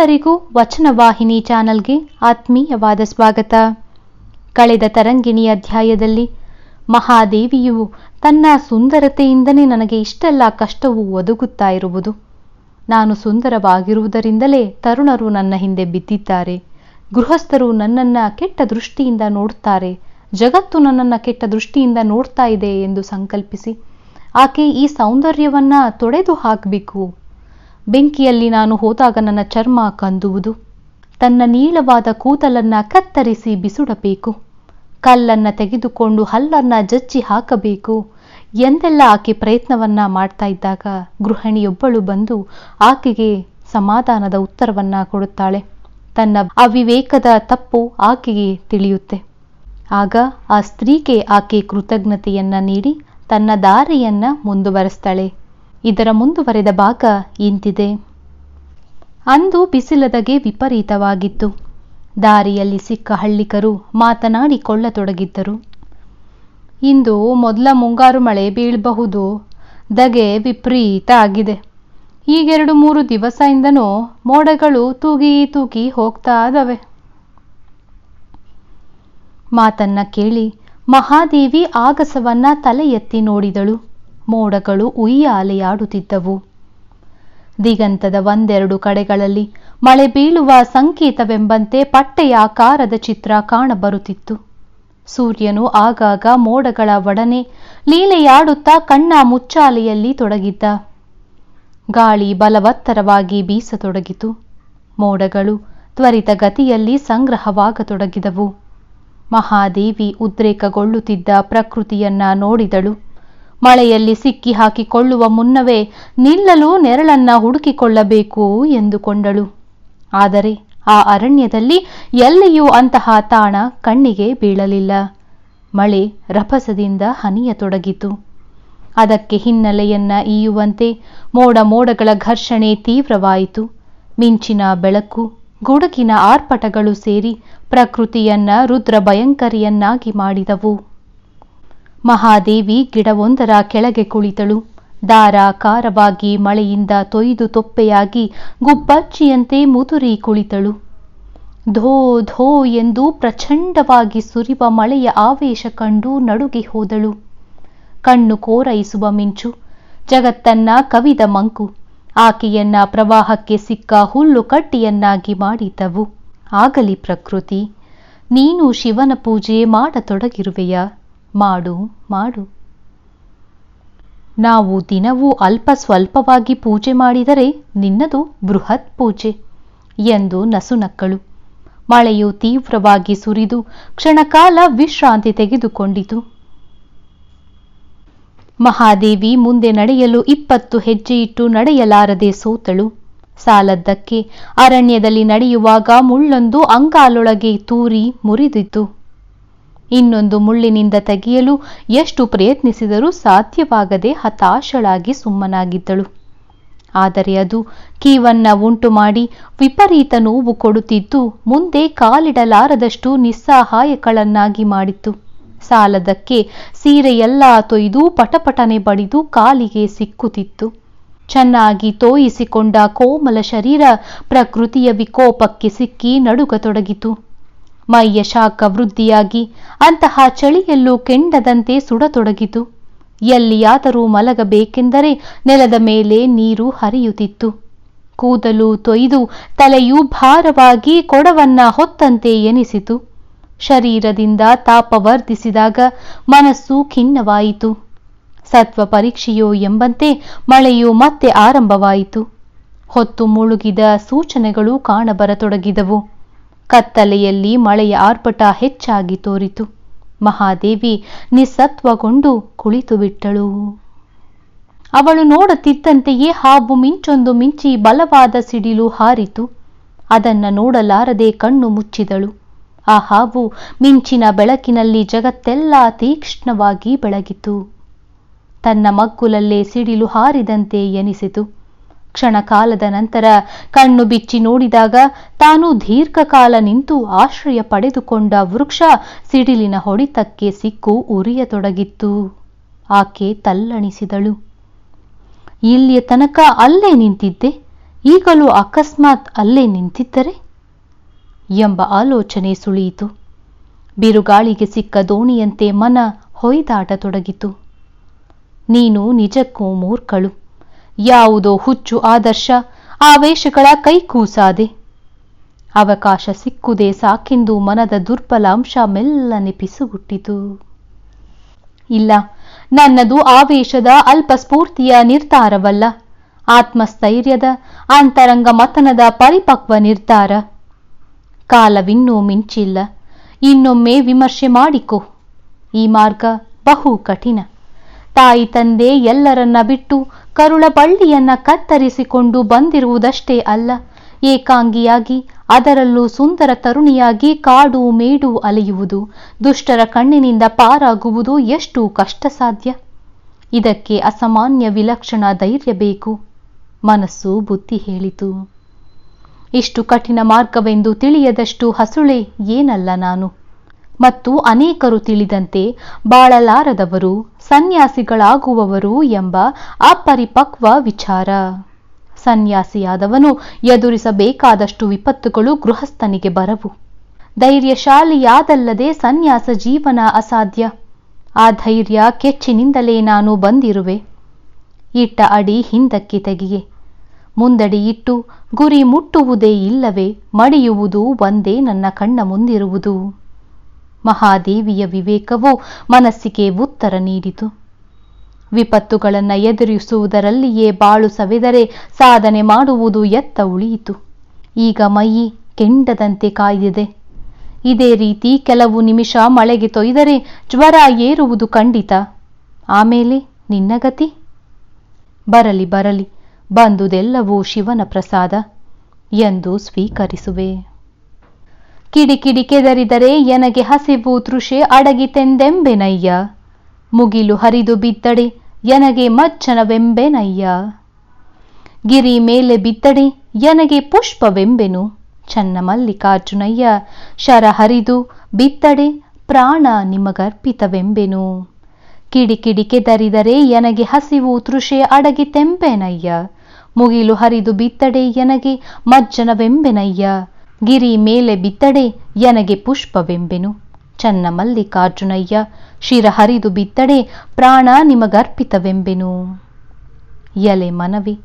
ಎಲ್ಲರಿಗೂ ವಚನವಾಹಿನಿ ಚಾನಲ್ಗೆ ಆತ್ಮೀಯವಾದ ಸ್ವಾಗತ. ಕಳೆದ ತರಂಗಿಣಿ ಅಧ್ಯಾಯದಲ್ಲಿ ಮಹಾದೇವಿಯು ತನ್ನ ಸುಂದರತೆಯಿಂದಲೇ ನನಗೆ ಇಷ್ಟೆಲ್ಲ ಕಷ್ಟವು ಒದಗುತ್ತಾ ಇರುವುದು. ನಾನು ಸುಂದರವಾಗಿರುವುದರಿಂದಲೇ ತರುಣರು ನನ್ನ ಹಿಂದೆ ಬಿದ್ದಿದ್ದಾರೆ. ಗೃಹಸ್ಥರು ನನ್ನನ್ನು ಕೆಟ್ಟ ದೃಷ್ಟಿಯಿಂದ ನೋಡುತ್ತಾರೆ ಜಗತ್ತು ನನ್ನನ್ನು ಕೆಟ್ಟ ದೃಷ್ಟಿಯಿಂದ ನೋಡ್ತಾ ಇದೆ ಎಂದು ಸಂಕಲ್ಪಿಸಿ, ಆಕೆ ಈ ಸೌಂದರ್ಯವನ್ನ ತೊಡೆದು ಹಾಕಬೇಕು. ಬೆಂಕಿಯಲ್ಲಿ ನಾನು ಹೋದಾಗ ನನ್ನ ಚರ್ಮ ಕಂದುವುದು. ತನ್ನ ನೀಳವಾದ ಕೂದಲನ್ನ ಕತ್ತರಿಸಿ ಬಿಸುಡಬೇಕು. ಕಲ್ಲನ್ನ ತೆಗೆದುಕೊಂಡು ಹಲ್ಲನ್ನ ಜಜ್ಜಿ ಹಾಕಬೇಕು. ಎಂದೆಲ್ಲ ಆಕೆ ಪ್ರಯತ್ನವನ್ನ ಮಾಡ್ತಾ ಇದ್ದಾಗ ಗೃಹಿಣಿಯೊಬ್ಬಳು ಬಂದು ಆಕೆಗೆ ಸಮಾಧಾನದ ಉತ್ತರವನ್ನ ಕೊಡುತ್ತಾಳೆ. ತನ್ನ ಅವಿವೇಕದ ತಪ್ಪು ಆಕೆಗೆ ತಿಳಿಯುತ್ತೆ. ಆಗ ಆ ಸ್ತ್ರೀಗೆ ಆಕೆ ಕೃತಜ್ಞತೆಯನ್ನ ನೀಡಿ ತನ್ನ ದಾರಿಯನ್ನ ಮುಂದುವರೆಸ್ತಾಳೆ. ಇದರ ಮುಂದುವರೆದ ಭಾಗ ಇಂತಿದೆ. ಅಂದು ಬಿಸಿಲದಗೆ ವಿಪರೀತವಾಗಿತ್ತು. ದಾರಿಯಲ್ಲಿ ಸಿಕ್ಕ ಹಳ್ಳಿಕರು ಮಾತನಾಡಿಕೊಳ್ಳತೊಡಗಿದ್ದರು. ಇಂದು ಮೊದಲ ಮುಂಗಾರು ಮಳೆ ಬೀಳಬಹುದು. ದಗೆ ವಿಪರೀತ ಆಗಿದೆ. ಈಗೆರಡು ಮೂರು ದಿವಸದಿಂದನೂ ಮೋಡಗಳು ತೂಗಿ ತೂಗಿ ಹೋಗ್ತಾ ಇದಾವೆ. ಮಾತನ್ನ ಕೇಳಿ ಮಹಾದೇವಿ ಆಗಸವನ್ನ ತಲೆ ಎತ್ತಿ ನೋಡಿದಳು. ಮೋಡಗಳು ಉಯ್ಯಾಲೆಯಾಡುತ್ತಿದ್ದವು. ದಿಗಂತದ ಒಂದೆರಡು ಕಡೆಗಳಲ್ಲಿ ಮಳೆ ಬೀಳುವ ಸಂಕೇತವೆಂಬಂತೆ ಪಟ್ಟೆಯ ಆಕಾರದ ಚಿತ್ರ ಕಾಣಬರುತ್ತಿತ್ತು. ಸೂರ್ಯನು ಆಗಾಗ ಮೋಡಗಳ ಒಡನೆ ಲೀಲೆಯಾಡುತ್ತಾ ಕಣ್ಣ ಮುಚ್ಚಾಲೆಯಲ್ಲಿ ತೊಡಗಿದ್ದ. ಗಾಳಿ ಬಲವತ್ತರವಾಗಿ ಬೀಸತೊಡಗಿತು. ಮೋಡಗಳು ತ್ವರಿತ ಗತಿಯಲ್ಲಿ ಸಂಗ್ರಹವಾಗತೊಡಗಿದವು. ಮಹಾದೇವಿ ಉದ್ರೇಕಗೊಳ್ಳುತ್ತಿದ್ದ ಪ್ರಕೃತಿಯನ್ನ ನೋಡಿದಳು. ಮಳೆಯಲ್ಲಿ ಸಿಕ್ಕಿ ಹಾಕಿಕೊಳ್ಳುವ ಮುನ್ನವೇ ನಿಲ್ಲಲು ನೆರಳನ್ನ ಹುಡುಕಿಕೊಳ್ಳಬೇಕು ಎಂದುಕೊಂಡಳು. ಆದರೆ ಆ ಅರಣ್ಯದಲ್ಲಿ ಎಲ್ಲಿಯೂ ಅಂತಹ ತಾಣ ಕಣ್ಣಿಗೆ ಬೀಳಲಿಲ್ಲ. ಮಳೆ ರಭಸದಿಂದ ಹನಿಯತೊಡಗಿತು. ಅದಕ್ಕೆ ಹಿನ್ನೆಲೆಯನ್ನ ಈಯುವಂತೆ ಮೋಡ ಮೋಡಗಳ ಘರ್ಷಣೆ ತೀವ್ರವಾಯಿತು. ಮಿಂಚಿನ ಬೆಳಕು, ಗುಡುಗಿನ ಆರ್ಪಟಗಳು ಸೇರಿ ಪ್ರಕೃತಿಯನ್ನ ರುದ್ರ ಭಯಂಕರಿಯನ್ನಾಗಿ ಮಾಡಿದವು. ಮಹಾದೇವಿ ಗಿಡವೊಂದರ ಕೆಳಗೆ ಕುಳಿತಳು. ಧಾರಾಕಾರವಾಗಿ ಮಳೆಯಿಂದ ತೊಯ್ದು ತೊಪ್ಪೆಯಾಗಿ ಗುಬ್ಬಚ್ಚಿಯಂತೆ ಮುದುರಿ ಕುಳಿತಳು. ಧೋ ಧೋ ಎಂದು ಪ್ರಚಂಡವಾಗಿ ಸುರಿವ ಮಳೆಯ ಆವೇಶ ಕಂಡು ನಡುಗಿ ಹೋದಳು. ಕಣ್ಣು ಕೋರೈಸುವ ಮಿಂಚು. ಜಗತ್ತನ್ನ ಕವಿದ ಮಂಕು. ಆಕೆಯನ್ನ ಪ್ರವಾಹಕ್ಕೆ ಸಿಕ್ಕ ಹುಲ್ಲು ಕಟ್ಟಿಯನ್ನಾಗಿ ಮಾಡಿದವು. ಆಗಲಿ ಪ್ರಕೃತಿ. ನೀನು ಶಿವನ ಪೂಜೆ ಮಾಡತೊಡಗಿರುವೆಯ? ಮಾಡು ಮಾಡು. ನಾವು ದಿನವೂ ಅಲ್ಪ ಸ್ವಲ್ಪವಾಗಿ ಪೂಜೆ ಮಾಡಿದರೆ ನಿನ್ನದು ಬೃಹತ್ ಪೂಜೆ ಎಂದು ನಸುನಕ್ಕಳು ಮಳೆಯು ತೀವ್ರವಾಗಿ ಸುರಿದು ಕ್ಷಣಕಾಲ ವಿಶ್ರಾಂತಿ ತೆಗೆದುಕೊಂಡಿತು. ಮಹಾದೇವಿ ಮುಂದೆ ನಡೆಯಲು ಇಪ್ಪತ್ತು ಹೆಜ್ಜೆಯಿಟ್ಟು ನಡೆಯಲಾರದೆ ಸೋತಳು. ಸಾಲದ್ದಕ್ಕೆ ಅರಣ್ಯದಲ್ಲಿ ನಡೆಯುವಾಗ ಮುಳ್ಳೊಂದು ಅಂಗಾಲೊಳಗೆ ತೂರಿ ಮುರಿದಿತ್ತು. ಇನ್ನೊಂದು ಮುಳ್ಳಿನಿಂದ ತೆಗೆಯಲು ಎಷ್ಟು ಪ್ರಯತ್ನಿಸಿದರೂ ಸಾಧ್ಯವಾಗದೆ ಹತಾಶಳಾಗಿ ಸುಮ್ಮನಾಗಿದ್ದಳು. ಆದರೆ ಅದು ಕೀವನ್ನ ಉಂಟು ಮಾಡಿ ವಿಪರೀತ ನೋವು ಕೊಡುತ್ತಿದ್ದು ಮುಂದೆ ಕಾಲಿಡಲಾರದಷ್ಟು ನಿಸ್ಸಹಾಯಕಳನ್ನಾಗಿ ಮಾಡಿತ್ತು. ಸಾಲದಕ್ಕೆ ಸೀರೆಯೆಲ್ಲ ತೊಯ್ದು ಪಟಪಟನೆ ಬಡಿದು ಕಾಲಿಗೆ ಸಿಕ್ಕುತ್ತಿತ್ತು. ಚೆನ್ನಾಗಿ ತೋಯಿಸಿಕೊಂಡ ಕೋಮಲ ಶರೀರ ಪ್ರಕೃತಿಯ ವಿಕೋಪಕ್ಕೆ ಸಿಕ್ಕಿ ನಡುಗತೊಡಗಿತು. ಮೈಯ ಶಾಖ ವೃದ್ಧಿಯಾಗಿ ಅಂತಹ ಚಳಿಯಲ್ಲೂ ಕೆಂಡದಂತೆ ಸುಡತೊಡಗಿತು. ಎಲ್ಲಿಯಾದರೂ ಮಲಗಬೇಕೆಂದರೆ ನೆಲದ ಮೇಲೆ ನೀರು ಹರಿಯುತ್ತಿತ್ತು. ಕೂದಲು ತೊಯ್ದು ತಲೆಯು ಭಾರವಾಗಿ ಕೊಡವನ್ನ ಹೊತ್ತಂತೆ ಎನಿಸಿತು. ಶರೀರದಿಂದ ತಾಪ ವರ್ಧಿಸಿದಾಗ ಮನಸ್ಸು ಖಿನ್ನವಾಯಿತು. ಸತ್ವ ಪರೀಕ್ಷೆಯೋ ಎಂಬಂತೆ ಮಳೆಯು ಮತ್ತೆ ಆರಂಭವಾಯಿತು. ಹೊತ್ತು ಮುಳುಗಿದ ಸೂಚನೆಗಳು ಕಾಣಬರತೊಡಗಿದವು. ಕತ್ತಲೆಯಲ್ಲಿ ಮಳೆಯ ಆರ್ಭಟ ಹೆಚ್ಚಾಗಿ ತೋರಿತು. ಮಹಾದೇವಿ ನಿಸ್ಸತ್ವಗೊಂಡು ಕುಳಿತು ಬಿಟ್ಟಳು. ಅವಳು ನೋಡುತ್ತಿದ್ದಂತೆಯೇ ಹಾವು ಮಿಂಚೊಂದು ಮಿಂಚಿ ಬಲವಾದ ಸಿಡಿಲು ಹಾರಿತು. ಅದನ್ನ ನೋಡಲಾರದೆ ಕಣ್ಣು ಮುಚ್ಚಿದಳು. ಆ ಹಾವು ಮಿಂಚಿನ ಬೆಳಕಿನಲ್ಲಿ ಜಗತ್ತೆಲ್ಲ ತೀಕ್ಷ್ಣವಾಗಿ ಬೆಳಗಿತು. ತನ್ನ ಮಗ್ಗುಲಲ್ಲೇ ಸಿಡಿಲು ಹಾರಿದಂತೆ ಎನಿಸಿತು. ಕ್ಷಣಕಾಲದ ನಂತರ ಕಣ್ಣು ಬಿಚ್ಚಿ ನೋಡಿದಾಗ ತಾನು ದೀರ್ಘಕಾಲ ನಿಂತು ಆಶ್ರಯ ಪಡೆದುಕೊಂಡ ವೃಕ್ಷ ಸಿಡಿಲಿನ ಹೊಡಿತಕ್ಕೆ ಸಿಕ್ಕು ಉರಿಯತೊಡಗಿತ್ತು. ಆಕೆ ತಲ್ಲಣಿಸಿದಳು. ಇಲ್ಲಿಯ ತನಕ ಅಲ್ಲೇ ನಿಂತಿದ್ದೆ. ಈಗಲೂ ಅಕಸ್ಮಾತ್ ಅಲ್ಲೇ ನಿಂತಿದ್ದರೆ? ಎಂಬ ಆಲೋಚನೆ ಸುಳಿಯಿತು. ಬಿರುಗಾಳಿಗೆ ಸಿಕ್ಕ ದೋಣಿಯಂತೆ ಮನ ಹೊಯ್ದಾಟತೊಡಗಿತು. ನೀನು ನಿಜಕ್ಕೂ ಮೂರ್ಖಳು. ಯಾವುದೋ ಹುಚ್ಚು ಆದರ್ಶ, ಆವೇಶಗಳ ಕೈಕೂಸಾದೆ ಅವಕಾಶ ಸಿಕ್ಕುದೇ ಸಾಕೆಂದು ಮನದ ದುರ್ಬಲ ಅಂಶ ಮೆಲ್ಲನೆ ಪಿಸುಗುಟ್ಟಿತು ಇಲ್ಲ, ನನ್ನದು ಆವೇಶದ ಅಲ್ಪ ಸ್ಫೂರ್ತಿಯ ನಿರ್ಧಾರವಲ್ಲ ಆತ್ಮಸ್ಥೈರ್ಯದ, ಅಂತರಂಗ ಮತನದ ಪರಿಪಕ್ವ ನಿರ್ಧಾರ ಕಾಲವಿನ್ನೂ ಮಿಂಚಿಲ್ಲ. ಇನ್ನೊಮ್ಮೆ ವಿಮರ್ಶೆ ಮಾಡಿಕೊ. ಈ ಮಾರ್ಗ ಬಹು ಕಠಿಣ. ತಾಯಿ ತಂದೆ ಎಲ್ಲರನ್ನ ಬಿಟ್ಟು ಕರುಳ ಬಳ್ಳಿಯನ್ನ ಕತ್ತರಿಸಿಕೊಂಡು ಬಂದಿರುವುದಷ್ಟೇ ಅಲ್ಲ, ಏಕಾಂಗಿಯಾಗಿ, ಅದರಲ್ಲೂ ಸುಂದರ ತರುಣಿಯಾಗಿ ಕಾಡು ಮೇಡು ಅಲೆಯುವುದು, ದುಷ್ಟರ ಕಣ್ಣಿನಿಂದ ಪಾರಾಗುವುದು ಎಷ್ಟು ಕಷ್ಟ ಸಾಧ್ಯ ಇದಕ್ಕೆ ಅಸಾಮಾನ್ಯ ವಿಲಕ್ಷಣ ಧೈರ್ಯ ಬೇಕು. ಮನಸ್ಸು ಬುದ್ಧಿ ಹೇಳಿತು. ಇಷ್ಟು ಕಠಿಣ ಮಾರ್ಗವೆಂದು ತಿಳಿಯದಷ್ಟು ಹಸುಳೆ, ಏನಲ್ಲ ನಾನು. ಮತ್ತು ಅನೇಕರು ತಿಳಿದಂತೆ ಬಾಳಲಾರದವರು, ಸನ್ಯಾಸಿಗಳಾಗುವವರು ಎಂಬ ಅಪರಿಪಕ್ವ ವಿಚಾರ. ಸನ್ಯಾಸಿಯಾದವನು ಎದುರಿಸಬೇಕಾದಷ್ಟು ವಿಪತ್ತುಗಳು ಗೃಹಸ್ಥನಿಗೆ ಬರವು. ಧೈರ್ಯಶಾಲಿಯಾದಲ್ಲದೆ ಸನ್ಯಾಸ ಜೀವನ ಅಸಾಧ್ಯ. ಆ ಧೈರ್ಯ ಕೆಚ್ಚಿನಿಂದಲೇ ನಾನು ಬಂದಿರುವೆ. ಇಟ್ಟ ಅಡಿ ಹಿಂದಕ್ಕೆ ತೆಗೆಯೆ. ಮುಂದಡಿ ಇಟ್ಟು ಗುರಿ ಮುಟ್ಟುವುದೇ ಇಲ್ಲವೇ, ಮಡಿಯುವುದು ಒಂದೇ ನನ್ನ ಕಣ್ಣ ಮುಂದಿರುವುದು. ಮಹಾದೇವಿಯ ವಿವೇಕವು ಮನಸ್ಸಿಗೆ ಉತ್ತರ ನೀಡಿತು. ವಿಪತ್ತುಗಳನ್ನು ಎದುರಿಸುವುದರಲ್ಲಿಯೇ ಬಾಳು ಸವೆದರೆ ಸಾಧನೆ ಮಾಡುವುದು ಎತ್ತ ಉಳಿಯಿತು. ಈಗ ಮೈಯಿ ಕೆಂಡದಂತೆ ಕಾಯ್ದಿದೆ. ಇದೇ ರೀತಿ ಕೆಲವು ನಿಮಿಷ ಮಳೆಗೆ ತೊಯ್ದರೆ ಜ್ವರ ಏರುವುದು ಖಂಡಿತ. ಆಮೇಲೆ ನಿನ್ನ ಗತಿ? ಬರಲಿ ಬರಲಿ, ಬಂದುದೆಲ್ಲವೂ ಶಿವನ ಪ್ರಸಾದ ಎಂದು ಸ್ವೀಕರಿಸುವೆ. ಕಿಡಿಕಿಡಿ ಕೆದರಿದರೆ ಎನಗೆ ಹಸಿವು ತೃಷೆ ಅಡಗಿತೆಂದೆಂಬೆನಯ್ಯ ಮುಗಿಲು ಹರಿದು ಬಿದ್ದಡೆ ಎನಗೆ ಮಜ್ಜನವೆಂಬೆನಯ್ಯ ಗಿರಿ ಮೇಲೆ ಬಿದ್ದಡೆ ಎನಗೆ ಪುಷ್ಪವೆಂಬೆನು. ಚನ್ನ ಮಲ್ಲಿಕಾರ್ಜುನಯ್ಯ, ಶರ ಹರಿದು ಬಿತ್ತಡೆ, ಪ್ರಾಣ ನಿಮಗರ್ಪಿತವೆಂಬೆನು. ಕಿಡಿಕಿಡಿ ಕೆದರಿದರೆ ಎನಗೆ ಹಸಿವು ತೃಷೆ ಅಡಗಿತೆಂಬೆನಯ್ಯ ಮುಗಿಲು ಹರಿದು ಬಿತ್ತಡೆ, ಎನಗೆ ಮಜ್ಜನವೆಂಬೆನಯ್ಯ ಗಿರಿ ಮೇಲೆ ಬಿತ್ತಡೆ ಯನಗೆ ಪುಷ್ಪವೆಂಬೆನು. ಚನ್ನ ಮಲ್ಲಿಕಾರ್ಜುನಯ್ಯ, ಶಿರ ಹರಿದು ಬಿತ್ತಡೆ, ಪ್ರಾಣ ನಿಮಗರ್ಪಿತವೆಂಬೆನು. ಎಲೆ ಮನವಿ,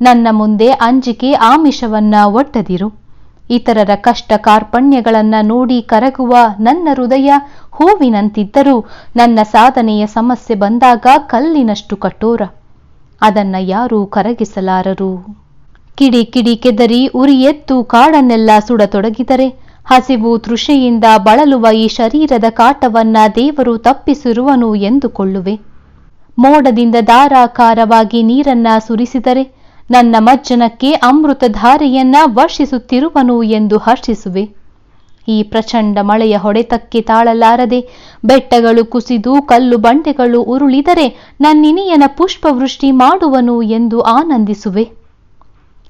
ನನ್ನ ಮುಂದೆ ಅಂಜಿಕೆ ಆಮಿಷವನ್ನ ಒಡ್ಡದಿರು. ಇತರರ ಕಷ್ಟ ಕಾರ್ಪಣ್ಯಗಳನ್ನ ನೋಡಿ ಕರಗುವ ನನ್ನ ಹೃದಯ ಹೂವಿನಂತಿದ್ದರೂ ನನ್ನ ಸಾಧನೆಯ ಸಮಸ್ಯೆ ಬಂದಾಗ ಕಲ್ಲಿನಷ್ಟು ಕಠೋರ. ಅದನ್ನ ಯಾರೂ ಕರಗಿಸಲಾರರು. ಕಿಡಿ ಕಿಡಿ ಕೆದರಿ ಉರಿಯೆತ್ತು ಕಾಡನ್ನೆಲ್ಲ ಸುಡತೊಡಗಿದರೆ. ಹಸಿವು ತೃಷೆಯಿಂದ ಬಳಲುವ ಈ ಶರೀರದ ಕಾಟವನ್ನ ದೇವರು ತಪ್ಪಿಸಿರುವನು ಎಂದುಕೊಳ್ಳುವೆ. ಮೋಡದಿಂದ ಧಾರಾಕಾರವಾಗಿ ನೀರನ್ನ ಸುರಿಸಿದರೆ ನನ್ನ ಮಜ್ಜನಕ್ಕೆ ಅಮೃತಧಾರೆಯನ್ನ ವರ್ಷಿಸುತ್ತಿರುವನು ಎಂದು ಹರ್ಷಿಸುವೆ. ಈ ಪ್ರಚಂಡ ಮಳೆಯ ಹೊಡೆತಕ್ಕೆ ತಾಳಲಾರದೆ ಬೆಟ್ಟಗಳು ಕುಸಿದು ಕಲ್ಲು ಬಂಡೆಗಳು ಉರುಳಿದರೆ ನನ್ನಿನಿಯನ ಪುಷ್ಪವೃಷ್ಟಿ ಮಾಡುವನು ಎಂದು ಆನಂದಿಸುವೆ.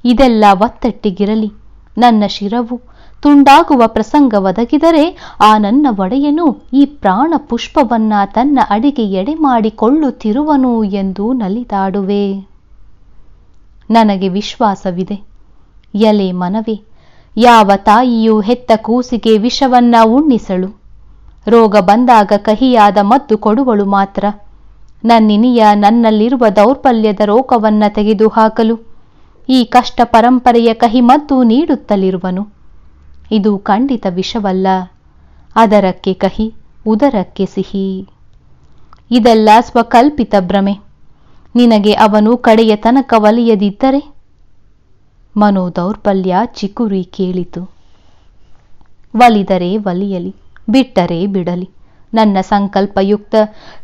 ಇದೆಲ್ಲ ಒತ್ತಟ್ಟಿಗಿರಲಿ. ನನ್ನ ಶಿರವು ತುಂಡಾಗುವ ಪ್ರಸಂಗ ಒದಗಿದರೆ ಆ ನನ್ನ ಒಡೆಯನು ಈ ಪ್ರಾಣ ಪುಷ್ಪವನ್ನ ತನ್ನ ಅಡಿಗೆ ಎಡೆ ಮಾಡಿಕೊಳ್ಳುತ್ತಿರುವನು ಎಂದು ನಲಿದಾಡುವೆ. ನನಗೆ ವಿಶ್ವಾಸವಿದೆ. ಎಲೆ ಮನವಿ, ಯಾವ ತಾಯಿಯೂ ಹೆತ್ತ ಕೂಸಿಗೆ ವಿಷವನ್ನ ಉಣ್ಣಿಸಳು. ರೋಗ ಬಂದಾಗ ಕಹಿಯಾದ ಮದ್ದು ಕೊಡುವಳು ಮಾತ್ರ. ನನ್ನಿನಿಯ ನನ್ನಲ್ಲಿರುವ ದೌರ್ಬಲ್ಯದ ರೋಗವನ್ನ ತೆಗೆದುಹಾಕಲು ಈ ಕಷ್ಟ ಪರಂಪರೆಯ ಕಹಿ ಮದ್ದು ನೀಡುತ್ತಲಿರುವನು. ಇದು ಖಂಡಿತ ವಿಷವಲ್ಲ. ಅದರಕ್ಕೆ ಕಹಿ, ಉದರಕ್ಕೆ ಸಿಹಿ. ಇದೆಲ್ಲ ಸ್ವಕಲ್ಪಿತ ಭ್ರಮೆ. ನಿನಗೆ ಅವನು ಕಡೆಯ ತನಕ ಒಲಿಯದಿದ್ದರೆ? ಮನೋದೌರ್ಬಲ್ಯ ಚಿಕುರಿ ಕೇಳಿತು. ಒಲಿದರೆ ಒಲಿಯಲಿ, ಬಿಟ್ಟರೆ ಬಿಡಲಿ. ನನ್ನ ಸಂಕಲ್ಪಯುಕ್ತ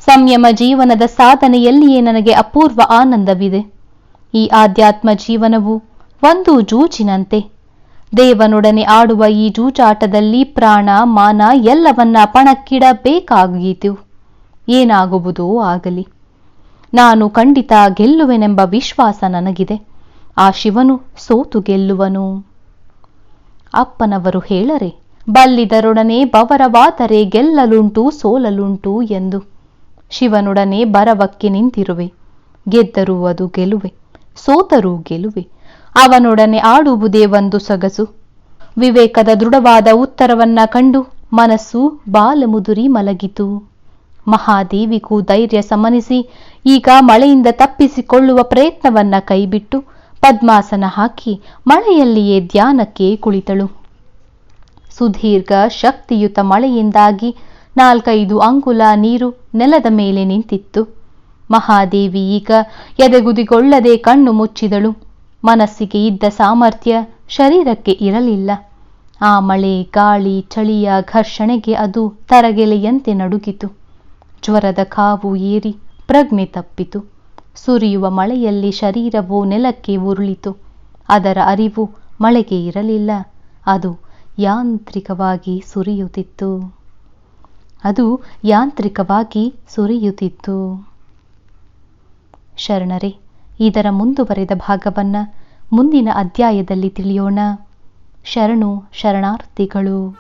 ಸಂಯಮ ಜೀವನದ ಸಾಧನೆಯಲ್ಲಿಯೇ ನನಗೆ ಅಪೂರ್ವ ಆನಂದವಿದೆ. ಈ ಆಧ್ಯಾತ್ಮ ಜೀವನವು ಒಂದು ಜೂಜಿನಂತೆ. ದೇವನೊಡನೆ ಆಡುವ ಈ ಜೂಜಾಟದಲ್ಲಿ ಪ್ರಾಣ, ಮಾನ ಎಲ್ಲವನ್ನ ಪಣಕ್ಕಿಡಬೇಕಾಗೀತು ಏನಾಗುವುದೋ ಆಗಲಿ. ನಾನು ಖಂಡಿತ ಗೆಲ್ಲುವೆನೆಂಬ ವಿಶ್ವಾಸ ನನಗಿದೆ. ಆ ಶಿವನು ಸೋತು ಗೆಲ್ಲುವನು. ಅಪ್ಪನವರು ಹೇಳರೆ, ಬಲ್ಲಿದರೊಡನೆ ಬವರವಾದರೆ ಗೆಲ್ಲಲುಂಟು, ಸೋಲಲುಂಟು ಎಂದು. ಶಿವನೊಡನೆ ಬರವಕ್ಕೆ ನಿಂತಿರುವೆ. ಗೆದ್ದರೂ ಅದು ಗೆಲುವೆ ಸೋತರೂ ಗೆಲುವೆ. ಅವನೊಡನೆ ಆಡುವುದೇ ಒಂದು ಸೊಗಸು. ವಿವೇಕದ ದೃಢವಾದ ಉತ್ತರವನ್ನ ಕಂಡು ಮನಸ್ಸು ಬಾಲಮುದುರಿ ಮಲಗಿತು. ಮಹಾದೇವಿಗೂ ಧೈರ್ಯ ಸಮನಿಸಿ ಈಗ ಮಳೆಯಿಂದ ತಪ್ಪಿಸಿಕೊಳ್ಳುವ ಪ್ರಯತ್ನವನ್ನ ಕೈಬಿಟ್ಟು ಪದ್ಮಾಸನ ಹಾಕಿ ಮಳೆಯಲ್ಲಿಯೇ ಧ್ಯಾನಕ್ಕೆ ಕುಳಿತಳು. ಸುದೀರ್ಘ ಶಕ್ತಿಯುತ ಮಳೆಯಿಂದಾಗಿ ನಾಲ್ಕೈದು ಅಂಗುಲ ನೀರು ನೆಲದ ಮೇಲೆ ನಿಂತಿತ್ತು. ಮಹಾದೇವಿ ಈಗ ಎದೆಗುದಿಗೊಳ್ಳದೆ ಕಣ್ಣು ಮುಚ್ಚಿದಳು. ಮನಸ್ಸಿಗೆ ಇದ್ದ ಸಾಮರ್ಥ್ಯ ಶರೀರಕ್ಕೆ ಇರಲಿಲ್ಲ. ಆ ಮಳೆ, ಗಾಳಿ, ಚಳಿಯ ಘರ್ಷಣೆಗೆ ಅದು ತರಗೆಲೆಯಂತೆ ನಡುಗಿತು. ಜ್ವರದ ಕಾವು ಏರಿ ಪ್ರಜ್ಞೆ ತಪ್ಪಿತು. ಸುರಿಯುವ ಮಳೆಯಲ್ಲಿ ಶರೀರವು ನೆಲಕ್ಕೆ ಉರುಳಿತು. ಅದರ ಅರಿವು ಮಳೆಗೆ ಇರಲಿಲ್ಲ. ಅದು ಯಾಂತ್ರಿಕವಾಗಿ ಸುರಿಯುತ್ತಿತ್ತು. ಅದು ಯಾಂತ್ರಿಕವಾಗಿ ಸುರಿಯುತ್ತಿತ್ತು. ಶರಣರೇ ಇದರ ಮುಂದುವರೆದ ಭಾಗವನ್ನ ಮುಂದಿನ ಅಧ್ಯಾಯದಲ್ಲಿ ತಿಳಿಯೋಣ. ಶರಣು ಶರಣಾರ್ಥಿಗಳು.